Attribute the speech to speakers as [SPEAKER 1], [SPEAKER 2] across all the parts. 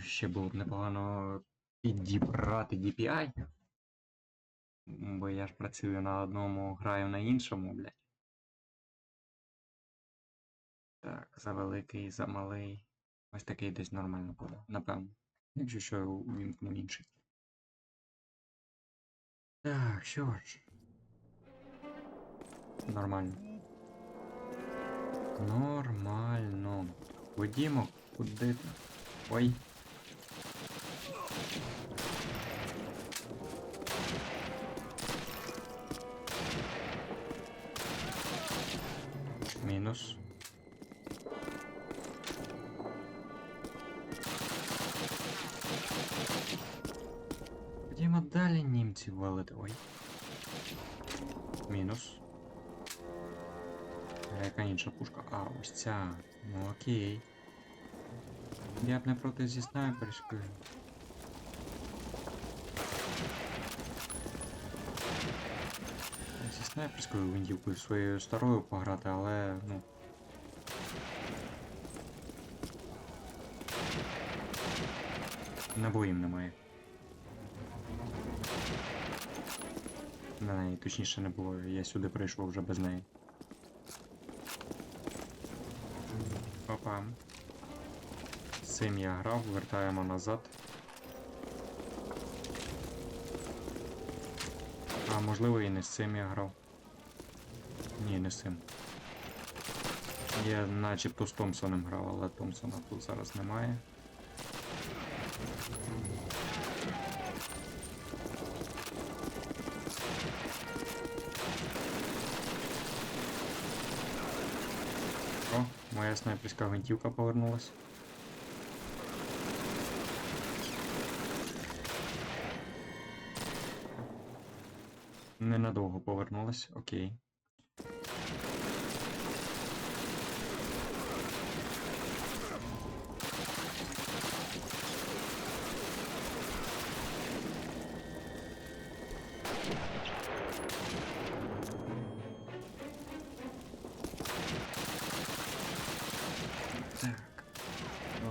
[SPEAKER 1] Ще було б непогано підібрати DPI. Бо я ж працюю на одному, граю на іншому, блядь. Так, за великий, за малий. Ось такий десь нормально буде, напевно. Якщо що, увімкну інший. Так, що ж. Нормально. Нормально. Ходімо, куди ти? Ой. Мінус. Ходімо далі німців валити. Ой. Мінус. А яка інша пушка? А, ось ця. Ну окей. Я б не проти зі снайперською. Зі снайперською гвинтівкою своєю старою пограти, але ну. Набоїм немає. На неї точніше не було, я сюди прийшов вже без неї. Опа. Цим я грав, вертаємо назад. А можливо і не з цим я грав. Ні, не з цим. Я начебто з Томпсоном грав, але Томпсона тут зараз немає. О, моя снайперська гвинтівка повернулась. Ненадовго повернулась, окей. Так.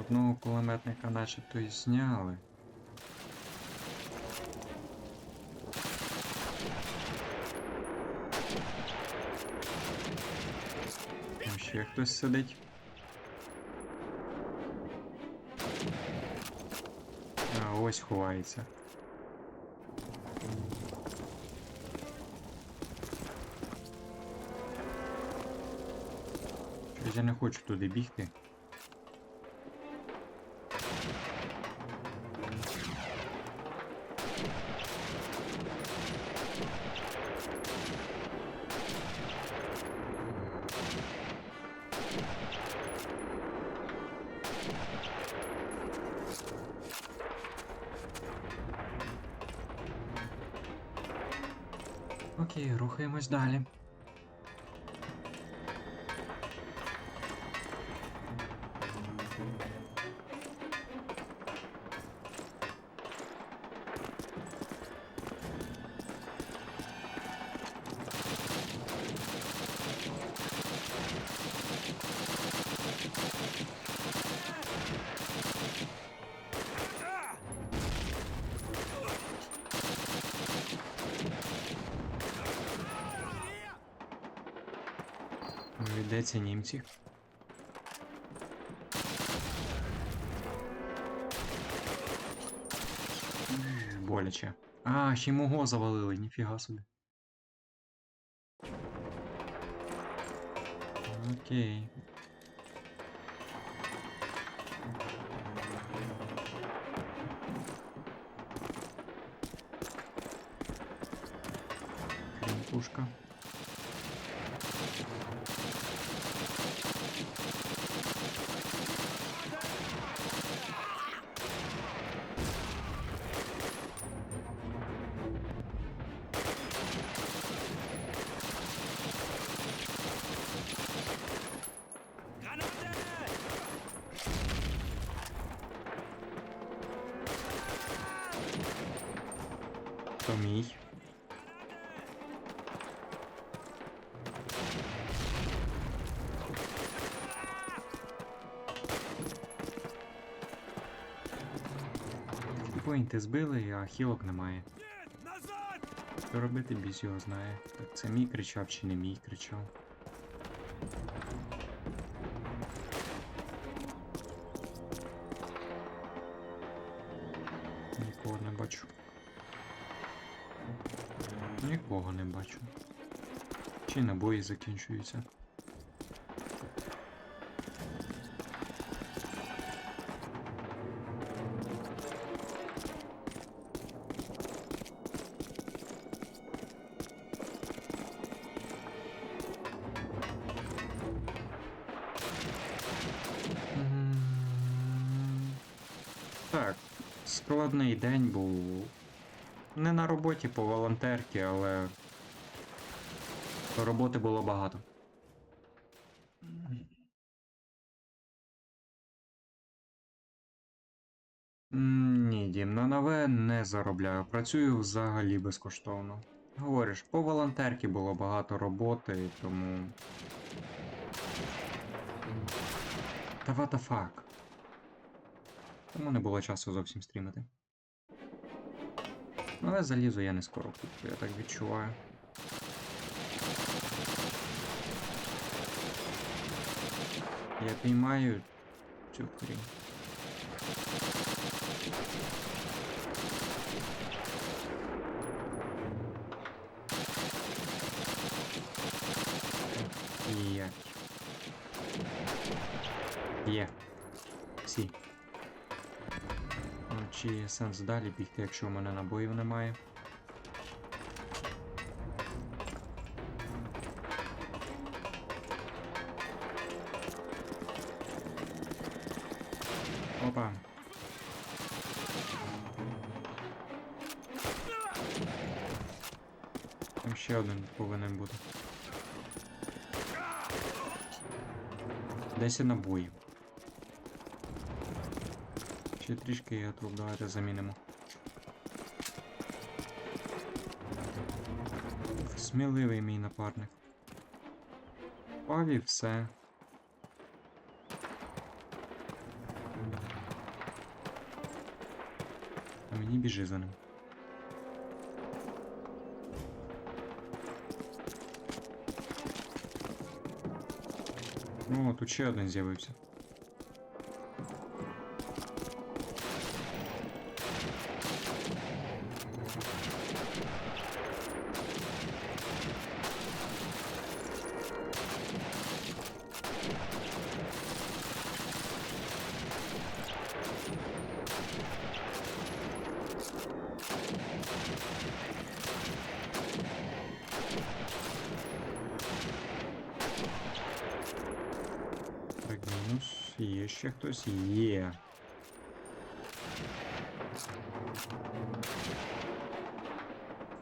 [SPEAKER 1] Одного кулеметника начебто і зняли. Там ще хтось сидить. А, ось ховається. Щось я не хочу туди бігти. Окей, рухаємось далі. Де ці німці? Боляче. А, ще й мого завалили, ніфіга собі. Окей. Крім Пушка. То мій. чекпоінти збили, а хілок немає. Що робити, біс його знає. Так це мій кричав чи не мій кричав. Нікого не бачу. Нікого не бачу. Чи набої закінчуються. Так, складний день був. Не на роботі по волонтерці, але роботи було багато. Ні, Дім, на нове не заробляю. Працюю взагалі безкоштовно. Говориш, по волонтерці було багато роботи, тому. Та fuck? Тому не було часу зовсім стрімити. Але залізо я не скоро куплю, я так відчуваю. Я піймаю цю хрінь. Є. Є. Всі. Чи є сенс далі бігти, якщо в мене набоїв немає? Опа. Там ще один повинен бути. Десять набоїв. Ще трішки є труп, давайте замінимо. Сміливий мій напарник. Пав і все. А мені біжи за ним. О, тут ще один з'явився. Так, мінус. Є ще хтось? Є.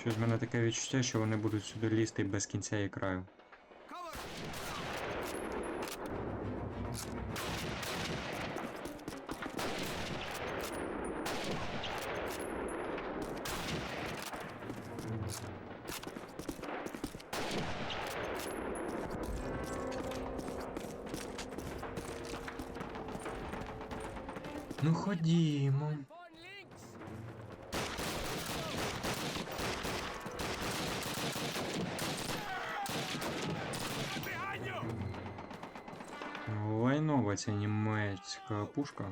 [SPEAKER 1] Щось в мене таке відчуття, що вони будуть сюди лізти без кінця і краю. Ну ходімо. Лайнова ця німецька пушка.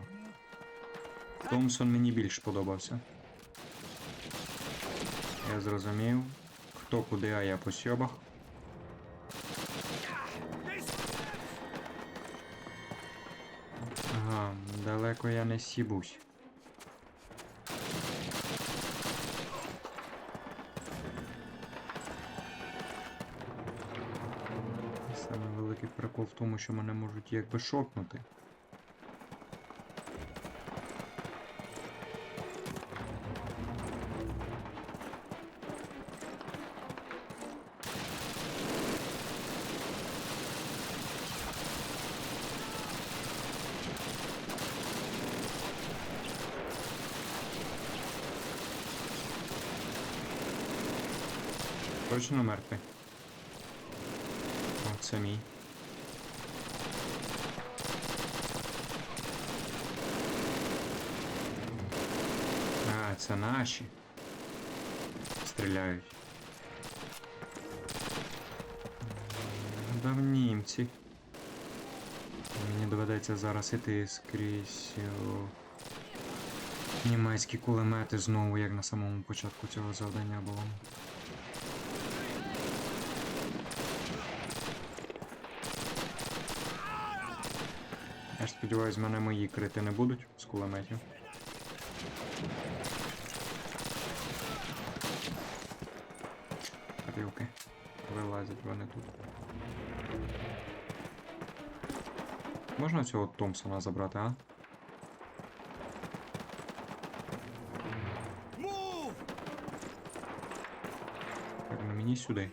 [SPEAKER 1] Томпсон мені більш подобався. Я зрозумів. Хто куди, а я по сьобах. Ага, далеко я не сібусь. Саме прикол в тому, що мене можуть якби шокнути. Точно мертвий. О, це мій. А, це наші. Стріляють. Да німці. Мені доведеться зараз іти скрізь німецькі кулемети знову, як на самому початку цього завдання було. Сподіваюсь, мене мої крити не будуть з кулеметів. Тарілки. Вилазять вони тут. Можна цього Томпсона забрати, а? Так, на мені сюди.